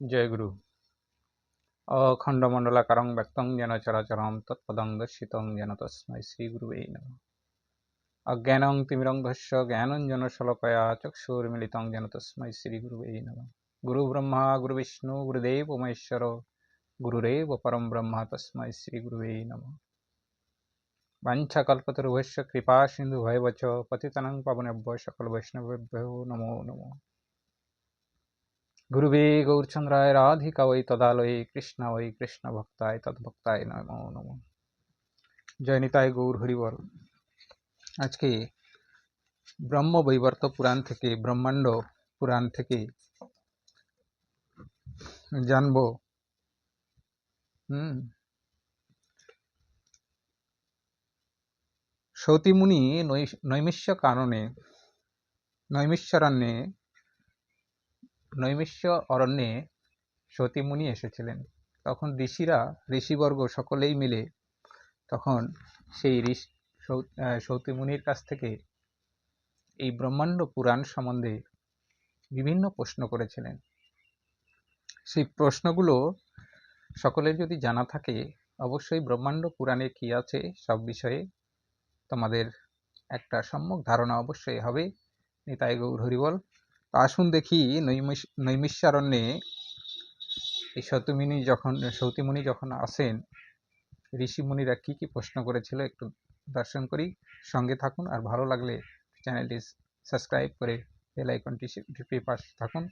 জয়গুরু। অখণ্ডমণ্ডলাকারং ব্যক্তং যেন চরাচরম তৎপদং দর্শিতং যেন তস্মৈ শ্রীগুরুবে নম। অজ্ঞানং তিমিরং ধস্য জ্ঞানঞ্জন শলকয়া চক্ষুর্মিলিতং যেন তস্মৈ শ্রীগুরুবে নম। গুরু ব্রহ্মা, গুরু বিষ্ণু গুরুদেব উমেশ্বর গুরুরেব পরম ব্রহ্মা তস্মৈ শ্রীগুরুবে নম। বাঞ্ছাকল্পতরুভ্য কৃপা সিন্ধু ভয়বচ, পতিতনং পাবনেভ্য সকল বৈষ্ণবেভ্য নমো নমো। গুরুবে গৌরচন্দ্রায় রাধিকা ওই তদালয়ে কৃষ্ণ ওই কৃষ্ণ ভক্তায় তদ্ভক্তায় নমো নমঃ জয় নিতাই গৌর হরিবল আজকে ব্রহ্ম বৈবর্ত পুরাণ থেকে, ব্রহ্মাণ্ড পুরাণ থেকে জানব। হুম। সতীমুনি নৈমিষ্য কারণে নৈমিষ্যারণ্যে নৈমিষ্য অরণ্যে সতীমুনি এসেছিলেন। তখন ঋষিরা, ঋষিবর্গ সকলেই মিলে তখন সেই ঋষি সতীমুনির কাছ থেকে এই ব্রহ্মাণ্ড পুরাণ সম্বন্ধে বিভিন্ন প্রশ্ন করেছিলেন। সেই প্রশ্নগুলো সকলের যদি জানা থাকে, অবশ্যই ব্রহ্মাণ্ড পুরাণে কি আছে সব বিষয়ে তোমাদের একটা সম্যক ধারণা অবশ্যই হবে। নিতাই গৌর হরিবল তো আসুন দেখি নৈমিষ নৈমিষ্যারণ্যে এই সতীমুনি যখন সতীমুনি যখন আসেন, ঋষিমুনিরা কি কি প্রশ্ন করেছিল একটু দর্শন করি। সঙ্গে থাকুন আর ভালো লাগলে চ্যানেলটি সাবস্ক্রাইব করে বেল আইকনটি টিপে পাশে থাকুন।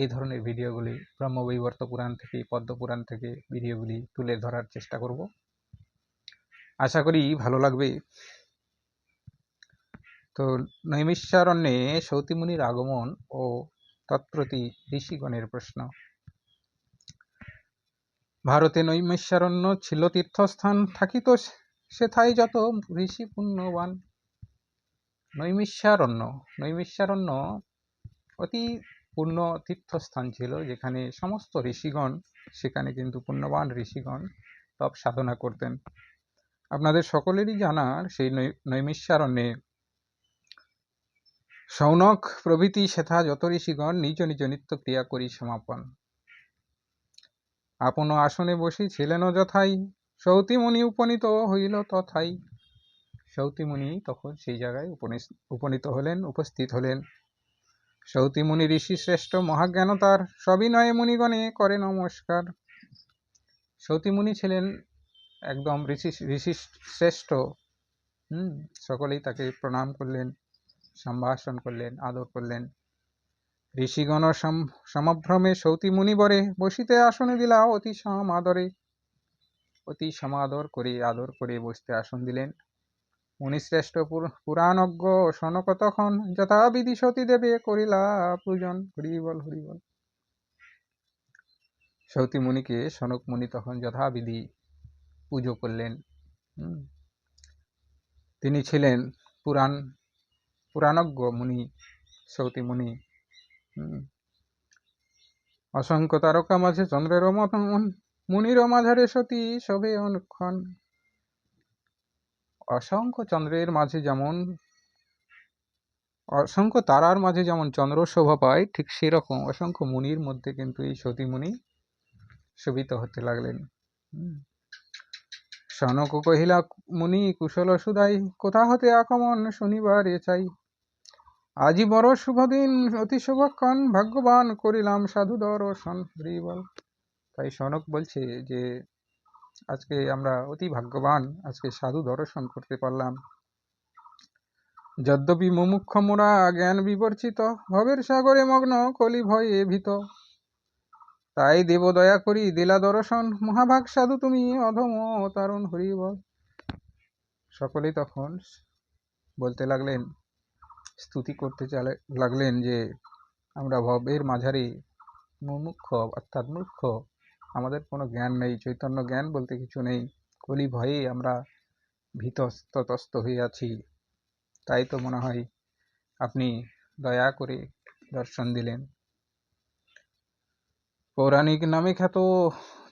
এই ধরনের ভিডিওগুলি ব্রহ্মবৈবর্ত পুরাণ থেকে, পদ্ম পুরাণ থেকে ভিডিওগুলি তুলে ধরার চেষ্টা করব। আশা করি ভালো লাগবে। তো নৈমিষ্যারণ্যে সৌতিমুনির আগমন ও তৎপ্রতি ঋষিগণের প্রশ্ন। ভারতে নৈমিষ্যারণ্য ছিল তীর্থস্থান, থাকিত সেথায় যত ঋষি পুণ্যবান। নৈমিষ্যারণ্য নৈমিষ্যারণ্য অতি পূর্ণ তীর্থস্থান ছিল, যেখানে সমস্ত ঋষিগণ, সেখানে কিন্তু পুণ্যবান ঋষিগণ তপ সাধনা করতেন। আপনাদের সকলেরই জানার সেই নৈ- নৈমিষ্যারণ্যে সৌনক, প্রভৃতি সেথা যত ঋষিগণ নিজ নিজ নিত্য ক্রিয়া করি সমাপন। আপন আসনে বসি ছিলেন যথাই সৌতিমুনি উপনীত হইল তথাই। সৌতিমুনি তখন সেই জায়গায় উপনীত হলেন, উপস্থিত হলেন। সৌতিমুনি ঋষি শ্রেষ্ঠ মহাজ্ঞানতার সবিনয়ে মুনিগণে করে নমস্কার। সৌতিমুনি ছিলেন একদম ঋষি ঋষি শ্রেষ্ঠ। হুম, সকলেই তাকে প্রণাম করলেন। সম্ভাষণ করলেন, আদর করলেন। ঋষিগণ সম- সমভ্রমে সৌতি মুনিবরে বসিতে আসনে দিলা অতি সমাদরে। অতি সমাদর করে, আদর করে বসতে আসন দিলেন। মুনিশ্রেষ্ঠ পুর- পুরাণজ্ঞ সনক তখন যথাবিধি সতী দেবে, করিলা পূজন, হরিবল হরিবল। সৌতি মুনিকে সনক মুনি তখন যথাবিধি পুজো করলেন। তিনি ছিলেন পুরাণ পুরাণজ্ঞ মুনি, সৌতি মুনি। অসংখ্য তারকা মাঝে চন্দ্রের মতন মুনির মাঝারে সতী শোভে অনুক্ষণ অসংখ্য চন্দ্রের মাঝে যেমন, অসংখ্য তারার মাঝে যেমন চন্দ্র শোভা পায়, ঠিক সেরকম অসংখ্য মুনির মধ্যে কিন্তু এই সতী মুনি শোভিত হতে লাগলেন। সনক কহিলা, মুনি, কুশল সুদাই, কোথা হতে আগমন শনিবার এ চাই আজি বড় শুভ দিন অতি শুভক্ষণ, ভাগ্যবান, করিলাম সাধু দর্শন হরিবল তাই সনক বলছে যে, আজকে আমরা অতি ভাগ্যবান, আজকে সাধু দর্শন করতে পারলাম। যদ্যপি মুমুক্ষ মোরা জ্ঞান বিবর্চিত ভবের সাগরে মগ্ন, কলি ভয়ে ভীত। তাই দেব দয়া করি, দিলা দর্শন, মহাভাগ সাধু তুমি, অধম তারুণ হরিবল। সকলেই তখন বলতে লাগলেন স্তুতি করতে চালে- লাগলেন যে, আমরা ভবের মাঝারি মুমুক্ষ অর্থাৎ মূর্খ। আমাদের কোনো জ্ঞান নেই, চৈতন্য জ্ঞান বলতে কিছু নেই। কলি ভয়ে আমরা ভীতস্ততস্ত হয়ে আছি। তাই তো মনে হয় আপনি দয়া করে দর্শন দিলেন। পৌরাণিক নামে খ্যাত,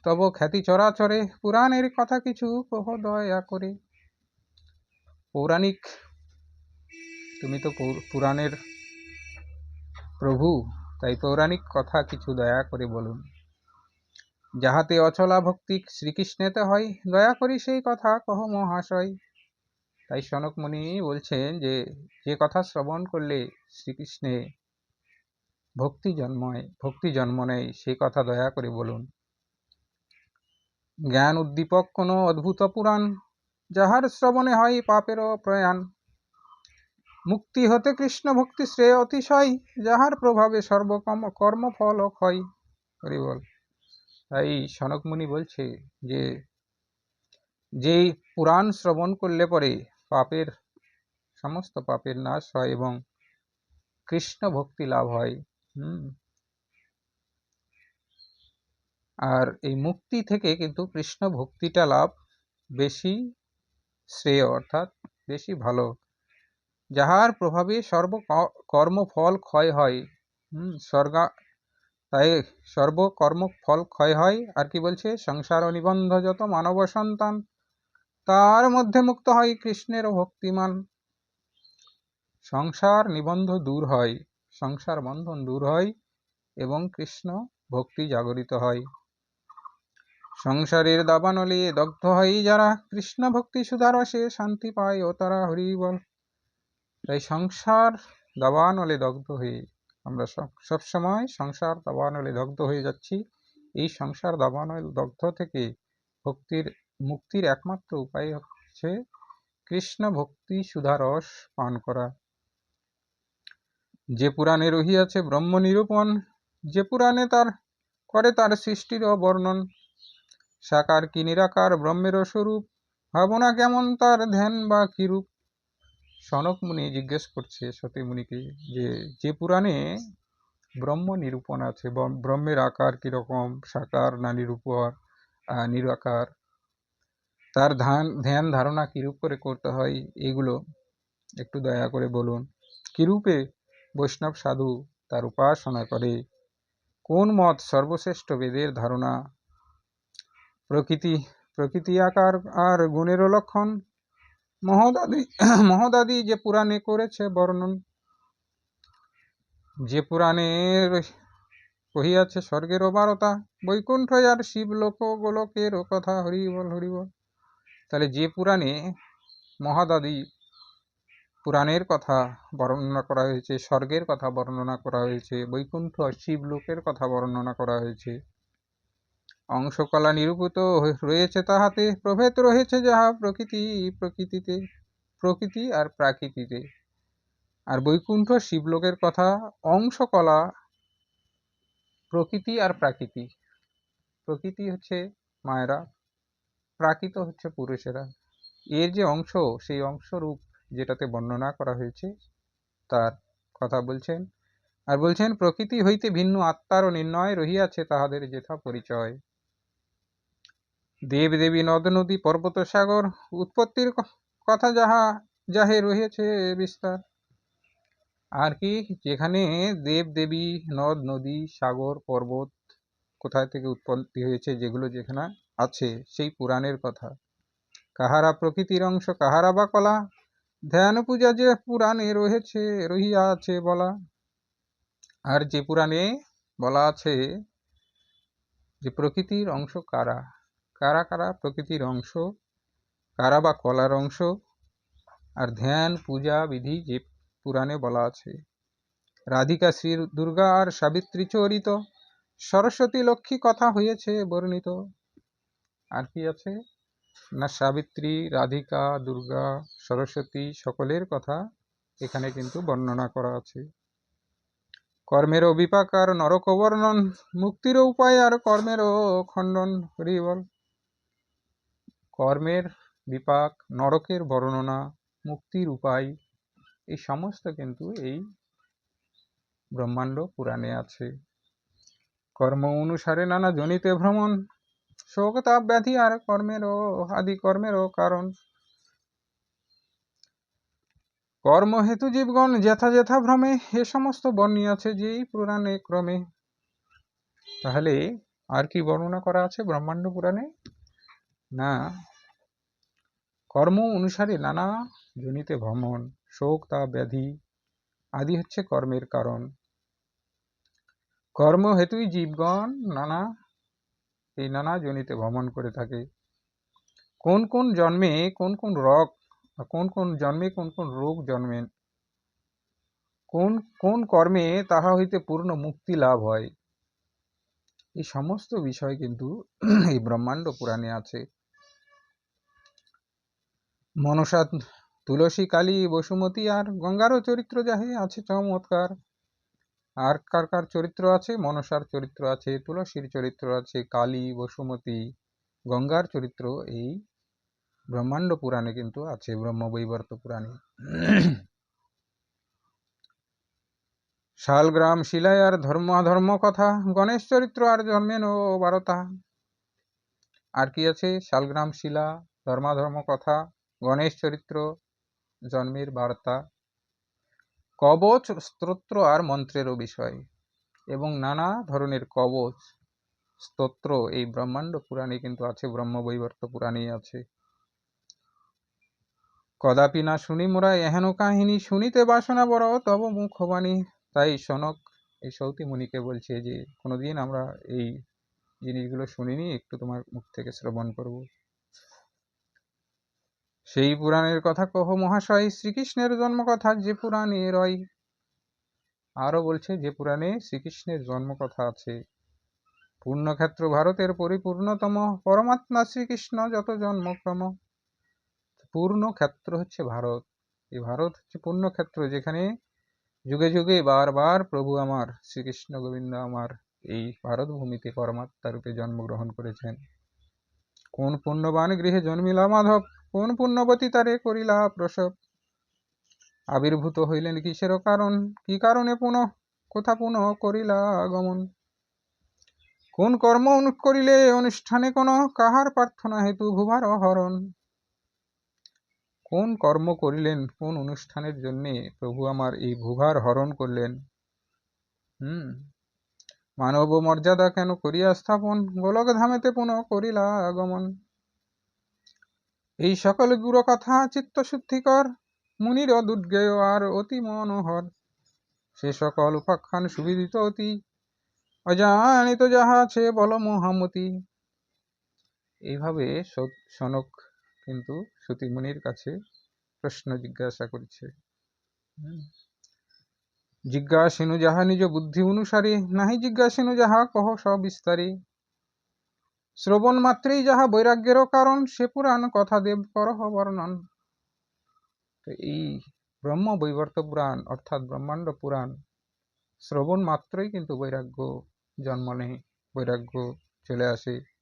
তব খ্যাতি চরাচরে। পুরাণের কথা কিছু কহ দয়া করে। পৌরাণিক তুমি তো পুরাণের প্রভু, তাই পৌরাণিক কথা কিছু দয়া করে বলুন। যাহাতে অচলা ভক্তি শ্রীকৃষ্ণেতে হয়, দয়া করি সেই কথা কহ মহাশয়। তাই সনক মুনি বলছেন যে যে কথা শ্রবণ করলে শ্রীকৃষ্ণে ভক্তি জন্ময়, ভক্তি জন্ম নেয় সেই কথা দয়া করে বলুন। জ্ঞান উদ্দীপক কোনো অদ্ভুত পুরাণ, যাহার শ্রবণে হয় পাপেরও প্রয়াণ। মুক্তি হতে কৃষ্ণ ভক্তি শ্রেয় অতিশয়, যাহার প্রভাবে সর্বকর্ম কর্মফল ক্ষয়। হরি বল। তাই সনক মুনি বলছে যে যেই পুরাণ শ্রবণ করলে পরে পাপের, সমস্ত পাপের নাশ হয় এবং কৃষ্ণ ভক্তি লাভ হয়। হুম। আর এই মুক্তি থেকে কিন্তু কৃষ্ণ ভক্তিটা লাভ বেশি শ্রেয়, অর্থাৎ বেশি ভালো। যাহার প্রভাবে সর্ব কর্মফল ক্ষয় হয়। স্বর্গা, তাই সর্বকর্ম ফল ক্ষয় হয়। আর কি বলছে? সংসার নিবন্ধ যত মানব সন্তান, তার মধ্যে মুক্ত হয় কৃষ্ণের ভক্তিমান। সংসার নিবন্ধ দূর হয়, সংসার বন্ধন দূর হয় এবং কৃষ্ণ ভক্তি জাগরিত হয়। সংসারের দাবানলে দগ্ধ হয় যারা, কৃষ্ণ ভক্তি সুধারসে শান্তি পায় ও তারা হরি বল তাই সংসার দাবানলে দগ্ধ হয়ে আমরা সব সবসময় সংসার দাবানলে দগ্ধ হয়ে যাচ্ছি। এই সংসার দাবানল দগ্ধ থেকে ভক্তির, মুক্তির একমাত্র উপায় হচ্ছে কৃষ্ণ ভক্তি সুধারস পান করা। যে পুরাণে রহিয়াছে ব্রহ্ম নিরূপণ, যে পুরাণে তার, করে তার সৃষ্টির বর্ণন সাকার কি নিরাকার ব্রহ্মের স্বরূপ, ভাবনা কেমন তার ধ্যান বা কিরূপ সনক মুনি জিজ্ঞেস করছে সতী মুনিকে যে যে পুরাণে ব্রহ্ম নিরূপণ আছে ব্রহ্মের আকার কীরকম, সাকার না নিরূপর নিরাকার, তার ধ্যান ধ্যান ধারণা কিরূপ করে করতে হয়, এগুলো একটু দয়া করে বলুন। কিরূপে বৈষ্ণব সাধু তার উপাসনা করে? কোন মত সর্বশ্রেষ্ঠ বেদের ধারণা? প্রকৃতি প্রকৃতি আকার আর গুণেরও লক্ষণ? মহদাদি মহদাদি যে পুরাণে করেছে বর্ণন, যে পুরাণের কহিয়াছে স্বর্গের বারতা বৈকুণ্ঠ আর শিবলোক গোলকেরও কথা হরিবল হরিবল তাহলে যে পুরাণে মহাদাদি পুরাণের কথা বর্ণনা করা হয়েছে, স্বর্গের কথা বর্ণনা করা হয়েছে, বৈকুণ্ঠ শিবলোকের কথা বর্ণনা করা হয়েছে অংশকলা নিরূপিত রয়েছে তাহাতে, প্রভেদ রয়েছে যাহা প্রকৃতি, প্রকৃতিতে, প্রকৃতি আর প্রাকৃতিতে। আর বৈকুণ্ঠ শিবলোকের কথা, অংশকলা প্রকৃতি আর প্রাকৃতি। প্রকৃতি হচ্ছে মায়েরা, প্রাকৃত হচ্ছে পুরুষেরা। এর যে অংশ, সেই অংশরূপ যেটাতে বর্ণনা করা হয়েছে, তার কথা বলছেন আর বলছেন, প্রকৃতি হইতে ভিন্ন আত্মারও নির্ণয় রহিয়াছে তাহাদের যেথা পরিচয়। দেব দেবী নদ নদী পর্বত সাগর উৎপত্তির কথা যাহা, যাহে রয়েছে বিস্তার। আর কি, যেখানে দেব দেবী নদ নদী সাগর পর্বত কোথায় থেকে উৎপত্তি হয়েছে, যেগুলো যেখানে আছে, সেই পুরাণের কথা। কাহারা প্রকৃতির অংশ, কাহারা বা কলা, ধ্যান পূজা যে পুরাণে রয়েছে রহিয়া আছে বলা। আর যে পুরাণে বলা আছে যে প্রকৃতির অংশ কারা? কারা কারা? প্রকৃতির অংশ। কারা বা কলার অংশ? আর ধ্যান, পূজা বিধি যে পুরাণে বলা আছে। রাধিকা শ্রী দুর্গা আর সাবিত্রী চরিত। সরস্বতী লক্ষ্মী কথা হয়েছে বর্ণিত। আর কি আছে? না, সাবিত্রী, রাধিকা, দুর্গা, সরস্বতী সকলের কথা এখানে কিন্তু বর্ণনা করা আছে। কর্মেরও বিপাক আর নরক বর্ণন, মুক্তিরও উপায় আর কর্মেরও খণ্ডন হরি বল। কর্মের বিপাক, নরকের বর্ণনা, মুক্তির উপায়, এই সমস্ত কিন্তু এই ব্রহ্মাণ্ড পুরাণে আছে। কর্ম অনুসারে নানা জনিতে ভ্রমণ শোক তাপ ব্যাধি আর কর্মেরও, আদি কর্মেরও কারণ। কর্ম হেতু জীবগণ যেথা যেথা ভ্রমে, এ সমস্ত বর্ণী আছে যেই পুরাণে ক্রমে। তাহলে আর কি বর্ণনা করা আছে ব্রহ্মাণ্ড পুরাণে? না। কর্ম অনুসারে নানা জনিতে ভ্রমণ শোক তা ব্যাধি আদি হচ্ছে কর্মের কারণ। কর্ম হেতুই জীবগণ নানা, এই নানা জনিতে ভ্রমণ করে থাকে। কোন কোন জন্মে কোন কোন কোন কোন জন্মে কোন কোন রোগ জন্মে? কোন কোন কর্মে তাহা হইতে পূর্ণ মুক্তি লাভ হয়? এই সমস্ত বিষয় কিন্তু এই ব্রহ্মাণ্ড পুরাণে আছে। মনসা তুলসী কালী বসুমতী আর গঙ্গারও চরিত্র যাহে আছে চমৎকার। আর কার কার চরিত্র আছে? মনসার চরিত্র আছে, তুলসীর চরিত্র আছে, কালী বসুমতী, গঙ্গার চরিত্র এই ব্রহ্মাণ্ড পুরাণে কিন্তু আছে, ব্রহ্মবৈবর্ত পুরাণে। শালগ্রাম শিলায় আর ধর্ম ধর্ম কথা, গণেশ চরিত্র আর জন্মেন ও বারতা। আর কি আছে? শালগ্রাম শিলা ধর্মাধর্ম কথা, গণেশ চরিত্র, জন্মের বার্তা। কবচ, স্তোত্র আর মন্ত্রেরও বিষয় এবং নানা ধরনের কবচ, স্তোত্র এই ব্রহ্মাণ্ড পুরাণে কিন্তু আছে, ব্রহ্মবৈবর্ত পুরাণেই আছে। কদাপি না শুনি মোরা এহেন কাহিনী, শুনিতে বাসনা বড়, তব মুখবাণী। তাই সনক, এই সৌতি মুনিকে বলছে যে, কোনোদিন আমরা এই জিনিসগুলো শুনিনি, একটু তোমার মুখ থেকে শ্রবণ করব। সেই পুরাণের কথা কহ মহাশয়, শ্রীকৃষ্ণের জন্ম কথা যে পুরাণে রয়। আরও বলছে, যে পুরাণে শ্রীকৃষ্ণের জন্ম কথা আছে। পূর্ণক্ষেত্র ভারতের পরিপূর্ণতম, পরমাত্মা শ্রীকৃষ্ণ যত জন্মক্রম। পূর্ণ ক্ষেত্র হচ্ছে ভারত। এই ভারত হচ্ছে পূর্ণক্ষেত্র যেখানে যুগে যুগে বারবার প্রভু আমার, শ্রীকৃষ্ণ গোবিন্দ আমার এই ভারত ভূমিতে পরমাত্মা রূপে জন্মগ্রহণ করেছেন। কোন পুণ্যবান গৃহে জন্মিলা মাধব, কোন পুণ্যবতী তারে করিলা প্রসব? আবির্ভূত হইলেন কিসের কারণ? কি কারণে পুনঃ, কোথা পুনঃ করিলা আগমন? কোন কর্ম করিলে অনুষ্ঠানে কোন কাহার প্রার্থনা হেতু ভুভার হরণ কোন কর্ম করিলেন? কোন অনুষ্ঠানের জন্যে প্রভু আমার এই ভুভার হরণ করলেন? হুম মানব মর্যাদা কেন করিয়া স্থাপন? গোলক ধামেতে পুনঃ করিলা আগমন। এই সকল গুরু কথা চিত্তশুদ্ধিকর, মুনির দুর্গেয় আর অতি মনোহর। সে সকল উপাখ্যান সুবিদিত অতি, অজানিত যাহা আছে বল মহামতি। এইভাবে সনক কিন্তু সতী মুনির কাছে প্রশ্ন জিজ্ঞাসা করছে। জিজ্ঞাসিনু যাহা নিজ বুদ্ধি অনুসারে, নাহি জিজ্ঞাসিনু যাহা কহ সবিস্তারে। শ্রবণ মাত্রেই যাহা বৈরাগ্যেরও কারণ, সে পুরাণ কথা দেব করহ বর্ণন। তো এই ব্রহ্ম বৈবর্ত পুরাণ, অর্থাৎ ব্রহ্মাণ্ড পুরাণ, শ্রবণ মাত্রই কিন্তু বৈরাগ্য জন্ম নেয়, বৈরাগ্য চলে আসে।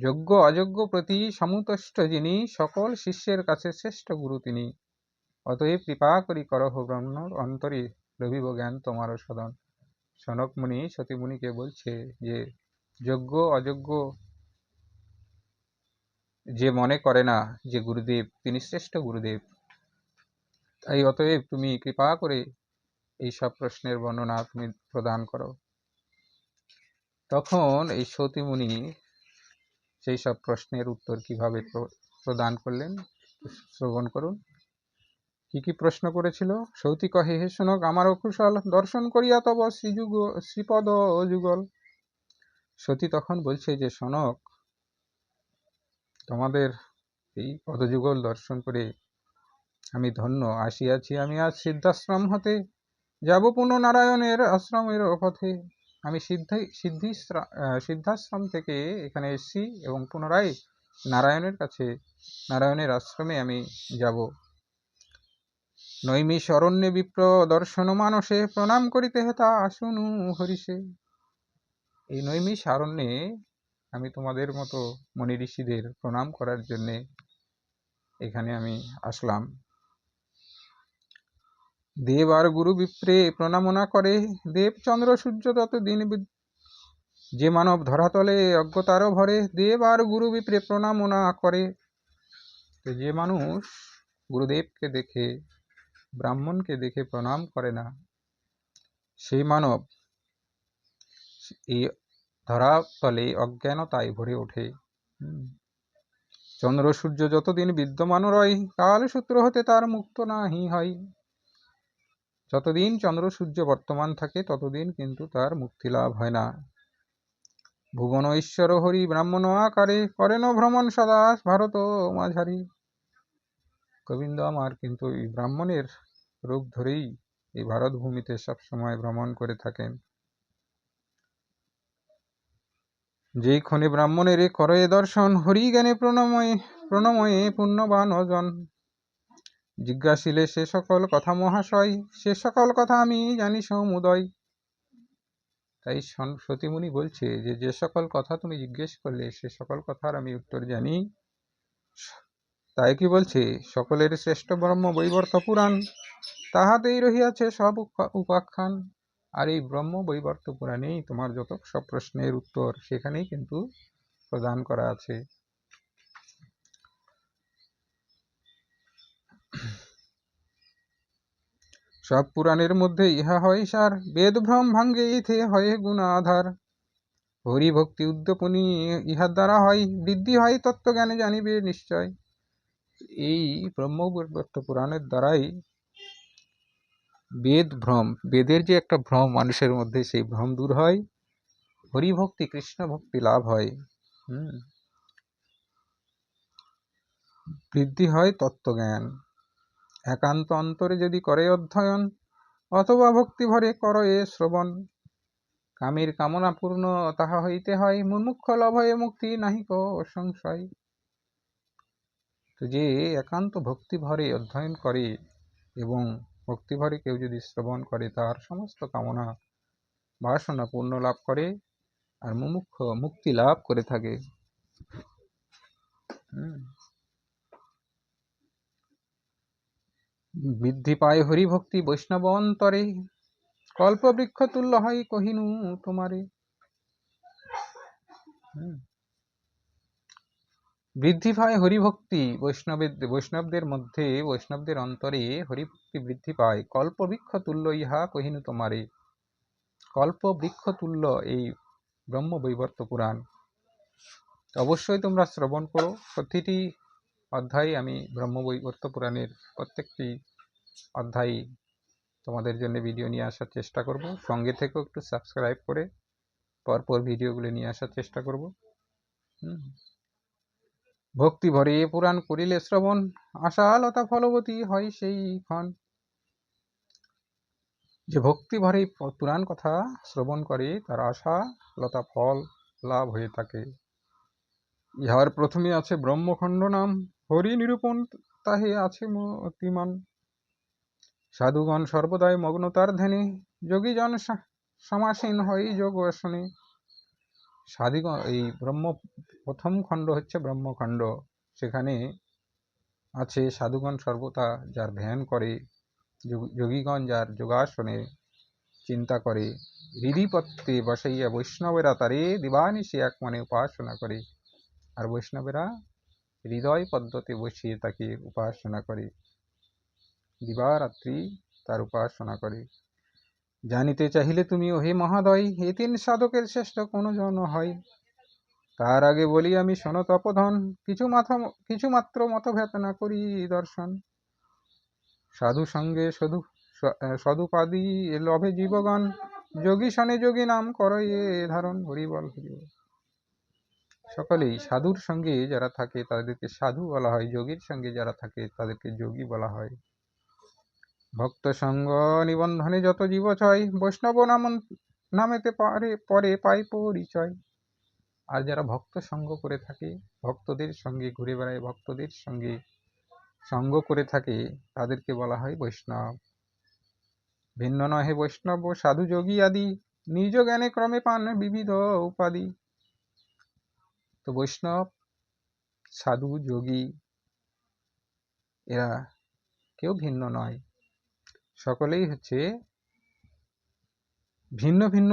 যোগ্য, অযোগ্য, প্রতি সমুতষ্ট যিনি, সকল শিষ্যের কাছে শ্রেষ্ঠ গুরু তিনি। অতএব কৃপা করি করহ ব্রহ্ম অন্তরে, রবিব জ্ঞান তোমার সদন। সনক মুনি, সতী মুনিকে বলছে যে, যোগ্য, অযোগ্য যে মনে করে না যে গুরুদেব, তিনি শ্রেষ্ঠ গুরুদেব। তাই অতএব তুমি কৃপা করে এই সব প্রশ্নের বর্ণনা তুমি প্রদান করো। তখন এই সতী মুনি সেই সব প্রশ্নের উত্তর কীভাবে প্রদান করলেন? শ্রবণ করুন। কি কি প্রশ্ন করেছিল? সৌতি কহে, হে শোনক আমারও কুশল দর্শন করিয়া তব শ্রীযুগ, শ্রীপদ যুগল। সতী তখন বলছে যে শোনক তোমাদের এই পদযুগল দর্শন করে আমি ধন্য। আসিয়াছি আমি আজ সিদ্ধাশ্রম হতে। যাব পুনঃ নারায়ণের আশ্রমের পথে। আমি সিদ্ধি সিদ্ধি সিদ্ধাশ্রম থেকে এখানে এসেছি এবং পুনরায় নারায়ণের কাছে, নারায়ণের আশ্রমে আমি যাব। নৈমিষ অরণ্যে বিপ্র দর্শন মানসে, প্রণাম করিতে হেতা, আসুনু হরিষে। এই নৈমিষ অরণ্যে আমি তোমাদের মতো মনি ঋষিদের প্রণাম করার জন্যে এখানে আমি আসলাম। দেব আর গুরু বিপ্রে প্রণামনা করে। দেব চন্দ্র সূর্য তত দিন যে মানব ধরাতলে অজ্ঞতার ভরে, দেব আর গুরু বিপ্রে প্রণামনা করে। তো যে মানুষ গুরুদেবকে দেখে, ব্রাহ্মণকে দেখে প্রণাম করে না, সেই মানব এই ধরাতলে অজ্ঞানতায় ভরে ওঠে। চন্দ্র সূর্য যতদিন বিদ্যমান রয় কাল সূত্র হতে তার মুক্ত নাহি হয়। যতদিন চন্দ্র সূর্য বর্তমান থাকে, ততদিন কিন্তু তার মুক্তি লাভ হয় না। ভুবন ঈশ্বর হরি ব্রাহ্মণ আকারে করেন ভ্রমণ সদাস ভারত মাঝারি। গোবিন্দ আমার কিন্তু এই ব্রাহ্মণের রূপ ধরেই এই ভারত ভূমিতে সবসময় ভ্রমণ করে থাকেন। যেই ক্ষণে ব্রাহ্মণের করে দর্শন, হরি জ্ঞানে প্রণময়ে প্রণময়ে পুণ্যবান অজন জিজ্ঞাসিলে, সে সকল কথা মহাশয়, সে সকল কথা আমি জানি সমুদয়। তাই সতীমুনি বলছে যে যে সকল কথা তুমি জিজ্ঞেস করলে, সে সকল কথার আমি উত্তর জানি। তাই কি বলছে? সকলের শ্রেষ্ঠ ব্রহ্ম বৈবর্ত পুরাণ, তাহাতেই রহিয়াছে সব উপাখ্যান। আর এই ব্রহ্ম বৈবর্ত পুরাণেই তোমার যত সব প্রশ্নের উত্তর, সেখানেই কিন্তু প্রদান করা আছে। সব পুরাণের মধ্যে ইহা হয় সার। বেদভ্রম ভাঙ্গে ইথে হয় গুণ আধার হরি ভক্তি উদ্যপনী ইহার দ্বারা হয়, বৃদ্ধি হয়, তত্ত্বজ্ঞানে জানিবে নিশ্চয়। এই ব্রহ্মবৈবর্ত পুরাণের দ্বারাই বেদ ভ্রম, বেদের যে একটা ভ্রম মানুষের মধ্যে, সেই ভ্রম দূর হয়, হরিভক্তি কৃষ্ণ ভক্তি লাভ হয়। বৃদ্ধি হয় তত্ত্বজ্ঞান। একান্ত অন্তরে যদি করে অধ্যয়ন, অথবা ভক্তিভরে কর এ শ্রবণ। কামের কামনা পূর্ণ, তাহা হইতে হয়, মুমুক্ষ লভয়ে মুক্তি নাহিক সংশয়। তো যে একান্ত ভক্তি ভরে অধ্যয়ন করে এবং ভক্তি ভরে কেউ যদি শ্রবণ করে, তার সমস্ত কামনা বাসনা পূর্ণ লাভ করে আর মুমুক্ষ মুক্তি লাভ করে থাকে। হুম। বৃদ্ধি পায় হরিভক্তি বৈষ্ণব অন্তরে কল্পবৃক্ষ তুল্য হয় কহিনু তোমারে। বৃদ্ধি পায় হরিভক্তি বৈষ্ণবের বৈষ্ণবদের মধ্যে, বৈষ্ণবদের অন্তরে হরিভক্তি বৃদ্ধি পায়। কল্পবৃক্ষ তুল্য ইহা কহিনু তোমারে। কল্পবৃক্ষ তুল্য এই ব্রহ্ম বৈবর্ত পুরাণ। অবশ্যই তোমরা শ্রবণ করো। প্রতিটি অধ্যায়ে আমি ব্রহ্ম বৈবর্ত পুরাণের প্রত্যেকটি অধ্যায় তোমাদের জন্য ভিডিও নিয়ে আসার চেষ্টা করব। সঙ্গে থেকেও একটু সাবস্ক্রাইব করে পরপর ভিডিওগুলো নিয়ে আসার চেষ্টা করব। ভক্তি ভরে পুরাণ করিলে শ্রবণ, আশালতা ফলবতী হয় সেই ক্ষণ। যে ভক্তি ভরে পুরাণ কথা শ্রবণ করে, তার আশা লতা ফল লাভ হয়ে থাকে। ইহার প্রথমে আছে ব্রহ্মখণ্ড নাম। হরি নিরূপণ তাহে আছে মতিমান। সাধুগণ সর্বদাই মগ্ন তার ধ্যানে। যোগীজন সমাসীন হয় যোগ আসনে। সাধুগণ এই ব্রহ্ম, প্রথম খণ্ড হচ্ছে ব্রহ্মখণ্ড। সেখানে আছে সাধুগণ সর্বদা যার ধ্যান করে, যোগ- যোগীগণ যার যোগাসনে চিন্তা করে। হৃদিপত্তে বসাইয়া বৈষ্ণবেরা তারে দিবানিশি এক মনে উপাসনা করে। আর বৈষ্ণবেরা হৃদয় পদ্মতে বসিয়ে তাকে উপাসনা করে। দিবারাত্রি তার উপাসনা করে। জানিতে চাহিলে তুমি, ওহে মহাদয়, এ তিন সাধকের শ্রেষ্ঠ কোনো জন হয়? তার আগে বলি, আমি শোনো তপধন কিছু মাথা, কিছু মাত্র মতভেদ না করি দর্শন। সাধু সঙ্গে সধু সদুপাদি লভে জীবগণ, যোগী শনে যোগী নাম করো এ ধারণ হরিবল হরিবল সকলেই সাধুর সঙ্গে যারা থাকে, তাদেরকে সাধু বলা হয়, যোগীর সঙ্গে যারা থাকে, তাদেরকে যোগী বলা হয়। ভক্ত সঙ্গ নিবন্ধনে যত জীব ছয় বৈষ্ণব নাম নামেতে পারে, পরে পাই পরিচয়। আর যারা ভক্ত সঙ্গ করে থাকে, ভক্তদের সঙ্গে ঘুরে বেড়ায়, ভক্তদের সঙ্গে সঙ্গ করে থাকে, তাদেরকে বলা হয় বৈষ্ণব। ভিন্ন নহে বৈষ্ণব, সাধু, যোগী আদি, নিজ জ্ঞানে ক্রমে পান বিবিধ উপাধি। তো বৈষ্ণব, সাধু, যোগী, এরা কেউ ভিন্ন নয়। সকলেই হচ্ছে ভিন্ন ভিন্ন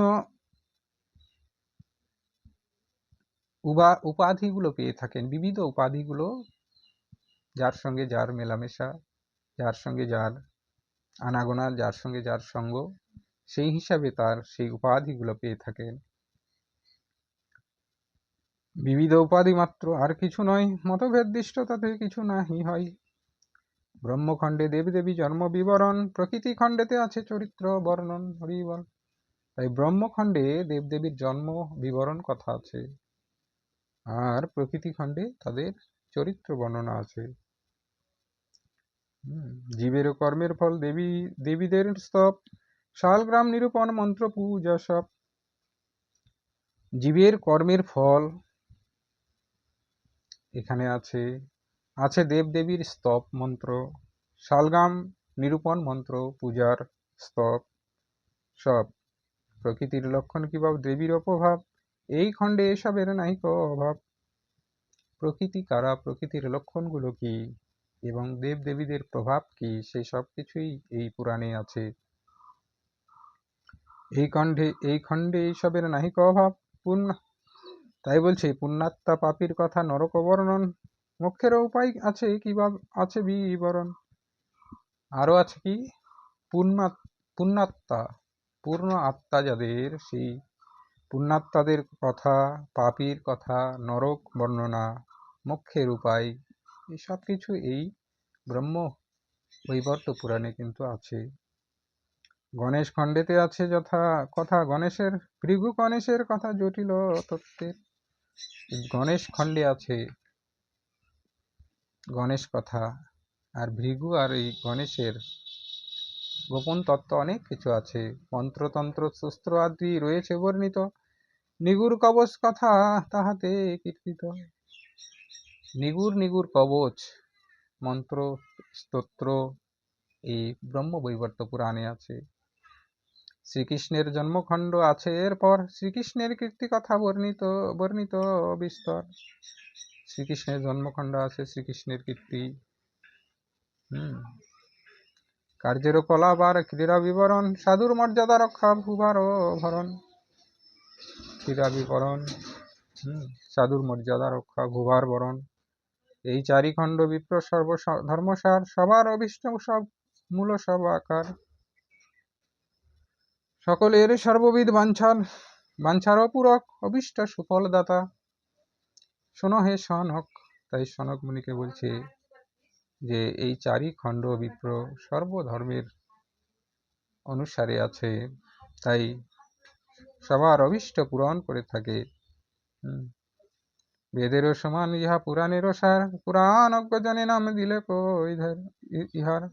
উবা, উপাধিগুলো পেয়ে থাকেন। বিবিধ উপাধিগুলো যার সঙ্গে যার মেলামেশা, যার সঙ্গে যার আনাগোনা, যার সঙ্গে যার সঙ্গ, সেই হিসাবে তার সেই উপাধিগুলো পেয়ে থাকেন। বিবিধ উপাধি মাত্র, আর কিছু নয়। মতভেদ দৃষ্ট, তাতে কিছু নাহি হয়। ব্রহ্মখণ্ডে দেবদেবী জন্ম বিবরণ প্রকৃতি খণ্ডেতে আছে চরিত্র, বর্ণন হরিবল তাই ব্রহ্মখণ্ডে দেবদেবীর জন্ম বিবরণ কথা আছে। আর প্রকৃতি খণ্ডে তাদের চরিত্র বর্ণনা আছে। জীবের কর্মের ফল, দেবী, দেবীদের স্তব, শালগ্রাম নিরূপণ মন্ত্র পূজা সব। জীবের কর্মের ফল এখানে আছে আছে দেবদেবীর স্তব মন্ত্র, শালগাম নিরূপণ মন্ত্র, পূজার স্তব, সব। প্রকৃতির লক্ষণ কিভাব দেবীর অপভাব। এই খণ্ডে এসবের নাহিক অভাব। প্রকৃতি কারা? প্রকৃতির লক্ষণগুলো কি? এবং দেব দেবীদের প্রভাব কি? সেই সব কিছুই এই পুরাণে আছে। এই খণ্ডে এই খণ্ডে এইসবের নাহিক অভাব। পুণ্য তাই বলছে, পুণ্যাত্মা পাপীর কথা নরক বর্ণন মোক্ষের উপায় আছে কিবা আছে বিবরণ? আরও আছে কি? পুণ্যা, পুণ্যাত্মা, পূর্ণ আত্মা যাদের, সেই পুণ্যাত্মাদের কথা, পাপীর কথা, নরক বর্ণনা, মোক্ষের উপায়, এই সব কিছু এই ব্রহ্ম বৈবর্ত পুরাণে কিন্তু আছে। গণেশ খণ্ডেতে আছে যথা কথা, গণেশের, ভৃগু গণেশের কথা জটিল তত্ত্বের গণেশ খণ্ডে আছে। গণেশ কথা। আর ভৃগু আর এই গণেশের গোপন তত্ত্ব অনেক কিছু আছে। মন্ত্রতন্ত্র শস্ত্র আদি রয়েছে বর্ণিত। নিগুর কবচ কথা তাহাতে কীর্তিত। নিগুর নিগুর কবচ, মন্ত্র, স্তোত্র এই ব্রহ্ম বৈবর্ত পুরাণে আছে। শ্রীকৃষ্ণের জন্মখণ্ড আছে। এরপর শ্রীকৃষ্ণের কীর্তি কথা বর্ণিত বর্ণিত বিস্তর। শ্রীকৃষ্ণের জন্মখণ্ড আছে, শ্রীকৃষ্ণের কীর্তি। হুম। কার্যের কলাপ আর ক্রীড়া বিবরণ, সাধুর মর্যাদা রক্ষা ভুবার ভরণ। ক্রীড়া বিবরণ সাধুর মর্যাদা রক্ষা ভুবার বরণ। এই চারি খণ্ড বিপ্র সর্ব ধর্মসার, সবার অভিষ্ট সব, মূল সব আকার। সকলের সর্ববিধ বাঞ্ছাল বাঞ্ছার অপূরক অভিষ্ট সুফল দাতা শোনো হে সনক, তাই সনক মুনিকে বলছে যে, এই চারি খণ্ড বিপ্র সর্বধর্মের অনুসারে আছে। তাই সবার অভিষ্ট পূরণ করে থাকে। বেদেরও সমান, ইহা পুরাণেরও সার। পুরাণ অজ্ঞজনে নাম দিলে কই ইহার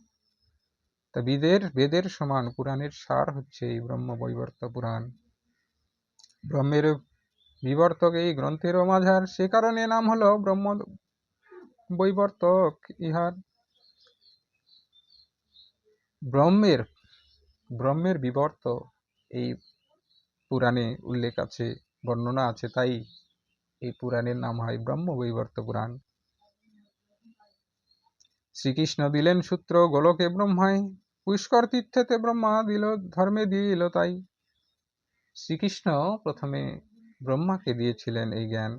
তা বেদের বেদের সমান, পুরাণের সার হচ্ছে এই ব্রহ্ম বৈবর্ত পুরাণ। ব্রহ্মের বিবর্তক এই গ্রন্থেরও মাঝার, সে কারণে নাম হলো ব্রহ্ম বৈবর্তক ইহার। ব্রহ্মের ব্রহ্মের বিবর্ত এই পুরাণে উল্লেখ আছে, বর্ণনা আছে, তাই এই পুরাণের নাম হয় ব্রহ্ম বৈবর্ত পুরাণ। শ্রীকৃষ্ণ দিলেন সূত্র, গোলকে ব্রহ্মায় পুষ্কর তীর্থেতে ব্রহ্মা দিল, ধর্মে দিল তাই। শ্রীকৃষ্ণ প্রথমে ব্রহ্মাকে দিয়েছিলেন এই জ্ঞান।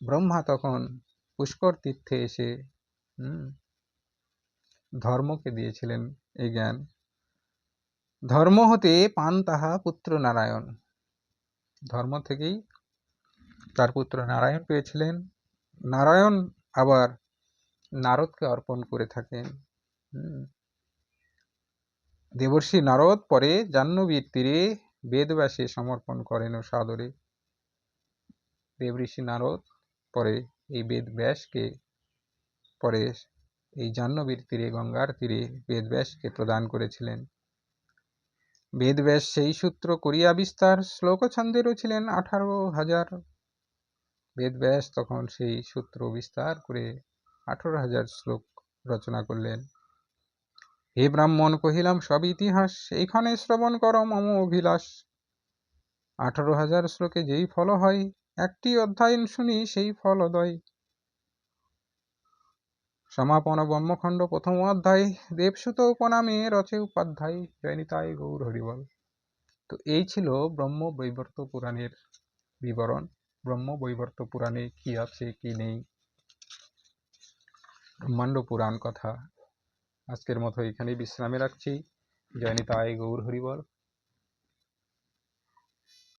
ব্রহ্মা তখন পুষ্কর তীর্থে এসে ধর্মকে দিয়েছিলেন এই জ্ঞান। ধর্ম হতে পান তাহা পুত্র নারায়ণ। ধর্ম থেকেই তার পুত্র নারায়ণ পেয়েছিলেন। নারায়ণ আবার নারদকে অর্পণ করে থাকেন। দেবর্ষি নারদ পরে জাহ্নবীর তীরে বেদব্যাসে সমর্পণ করেন সাদরে। দেবঋষি নারদ পরে এই বেদ ব্যাসকে পরে এই জাহ্নবীর তীরে, গঙ্গার তীরে বেদব্যাসকে প্রদান করেছিলেন। বেদব্যাস সেই সূত্র করিয়া বিস্তার শ্লোক ছন্দেরও ছিলেন আঠারো হাজার। বেদব্যাস তখন সেই সূত্র বিস্তার করে আঠারো হাজার শ্লোক রচনা করলেন। হে ব্রাহ্মণ কহিলাম, সব ইতিহাস, এইখানে শ্রবণ কর মম অভিলাষ। আঠারো হাজার শ্লোকে যেই ফল হয়, একটি অধ্যায়ন শুনি সেই ফল অদয় সমাপন ব্রহ্মখণ্ড প্রথম অধ্যায়, দেবসুত উপনামে রচে উপাধ্যায় জয়নিতায় গৌর হরিবল। তো এই ছিল ব্রহ্ম বৈবর্ত পুরাণের বিবরণ। ব্রহ্ম বৈবর্ত পুরাণে কি আছে, কি নেই? ব্রহ্মাণ্ড পুরাণ কথা। আজকের মতো এখানেই বিশ্রামে রাখছি। জয়নিতায় গৌর হরিবল।